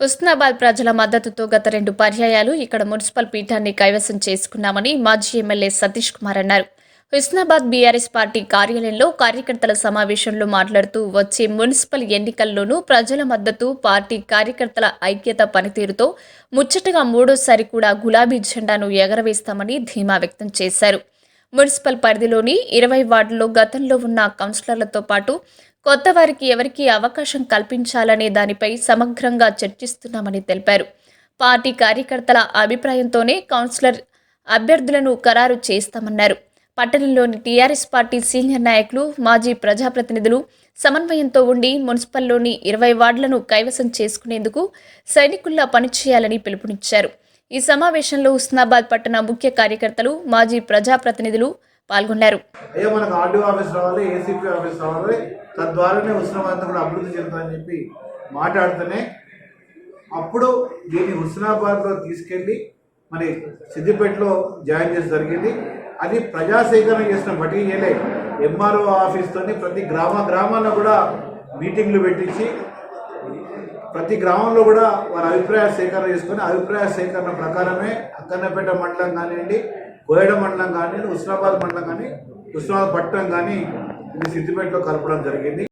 హుస్నాబాద్ ప్రజల మద్దతుతో గత రెండు పర్యాయాలు ఇక్కడ మున్సిపల్ పీఠాన్ని కైవసం చేసుకున్నామని మాజీ ఎమ్మెల్యే సతీష్ కుమార్ అన్నారు. హుస్నాబాద్ బీఆర్ఎస్ పార్టీ కార్యాలయంలో కార్యకర్తల సమావేశంలో మాట్లాడుతూ వచ్చే మున్సిపల్ ఎన్నికల్లోనూ ప్రజల మద్దతు పార్టీ కార్యకర్తల ఐక్యత పనితీరుతో ముచ్చటగా మూడోసారి కూడా గులాబీ జెండాను ఎగరవేస్తామని ధీమా వ్యక్తం చేశారు. మున్సిపల్ పరిధిలోని ఇరవై వార్డుల్లో గతంలో ఉన్న కౌన్సిలర్లతో పాటు కొత్త వారికి ఎవరికి అవకాశం కల్పించాలనే దానిపై సమగ్రంగా చర్చిస్తున్నామని తెలిపారు. పార్టీ కార్యకర్తల అభిప్రాయంతోనే కౌన్సిలర్ అభ్యర్థులను ఖరారు చేస్తామన్నారు. పట్టణంలోని టీఆర్ఎస్ పార్టీ సీనియర్ నాయకులు మాజీ ప్రజాప్రతినిధులు సమన్వయంతో ఉండి మున్సిపల్లోని ఇరవై వార్డులను కైవసం చేసుకునేందుకు సైనికుల్లా పనిచేయాలని పిలుపునిచ్చారు. ఈ సమావేశంలో హుస్నాబాద్ పట్టణ ముఖ్య కార్యకర్తలు మాజీ ప్రజాప్రతినిధులు పాల్గొన్నారు. అయ్యో మనకు ఆర్డీఓ ఆఫీస్ రావాలి ఏసీపీ ఆఫీస్ రావాలి. తద్వారానే హుస్నాబాద్ కూడా అభివృద్ధి చెందుతామని చెప్పి మాట్లాడితేనే అప్పుడు దీన్ని హుస్నాబాద్లో తీసుకెళ్ళి మరి సిద్దిపేటలో జాయిన్ చేసి జరిగింది. అది ప్రజాసేకరణ చేసిన బట్టి చేయలే ఎంఆర్ఓ ఆఫీస్తోని ప్రతి గ్రామ గ్రామాల్లో కూడా మీటింగ్లు పెట్టించి ప్రతి గ్రామంలో కూడా వారి అభిప్రాయ సేకరణ చేసుకొని అభిప్రాయ సేకరణ ప్రకారమే అక్కన్నపేట మండలం కానివ్వండి కోయడ మండలం కానీ హుస్నాబాద్ మండలం కానీ హుస్నాబాద్ పట్టణం కానీ ఇది సిద్దిపేటలో కలపడం జరిగింది.